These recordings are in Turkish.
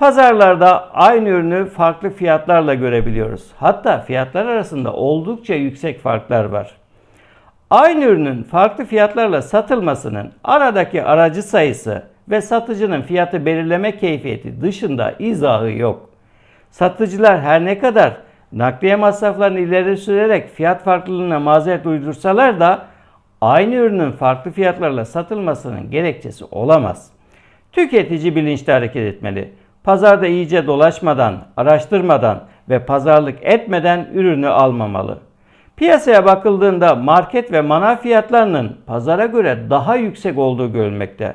Pazarlarda aynı ürünü farklı fiyatlarla görebiliyoruz. Hatta fiyatlar arasında oldukça yüksek farklar var. Aynı ürünün farklı fiyatlarla satılmasının aradaki aracı sayısı ve satıcının fiyatı belirleme keyfiyeti dışında izahı yok. Satıcılar her ne kadar nakliye masraflarını ileri sürerek fiyat farklılığına mazeret uydursalar da aynı ürünün farklı fiyatlarla satılmasının gerekçesi olamaz. Tüketici bilinçli hareket etmeli. Pazarda iyice dolaşmadan, araştırmadan ve pazarlık etmeden ürünü almamalı. Piyasaya bakıldığında market ve manav fiyatlarının pazara göre daha yüksek olduğu görülmekte.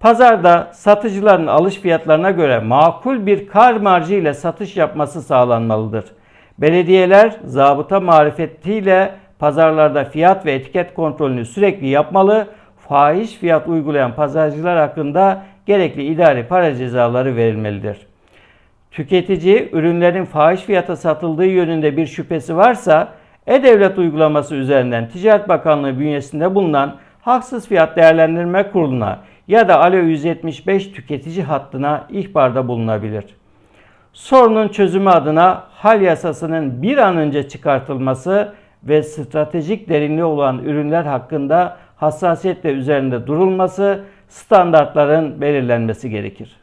Pazarda satıcıların alış fiyatlarına göre makul bir kar marjı ile satış yapması sağlanmalıdır. Belediyeler zabıta marifetiyle pazarlarda fiyat ve etiket kontrolünü sürekli yapmalı, fahiş fiyat uygulayan pazarcılar hakkında gerekli idari para cezaları verilmelidir. Tüketici ürünlerin fahiş fiyata satıldığı yönünde bir şüphesi varsa e-Devlet uygulaması üzerinden Ticaret Bakanlığı bünyesinde bulunan Haksız Fiyat Değerlendirme Kurulu'na ya da Alo 175 tüketici hattına ihbarda bulunabilir. Sorunun çözümü adına hal yasasının bir an önce çıkartılması ve stratejik derinliği olan ürünler hakkında hassasiyetle üzerinde durulması, standartların belirlenmesi gerekir.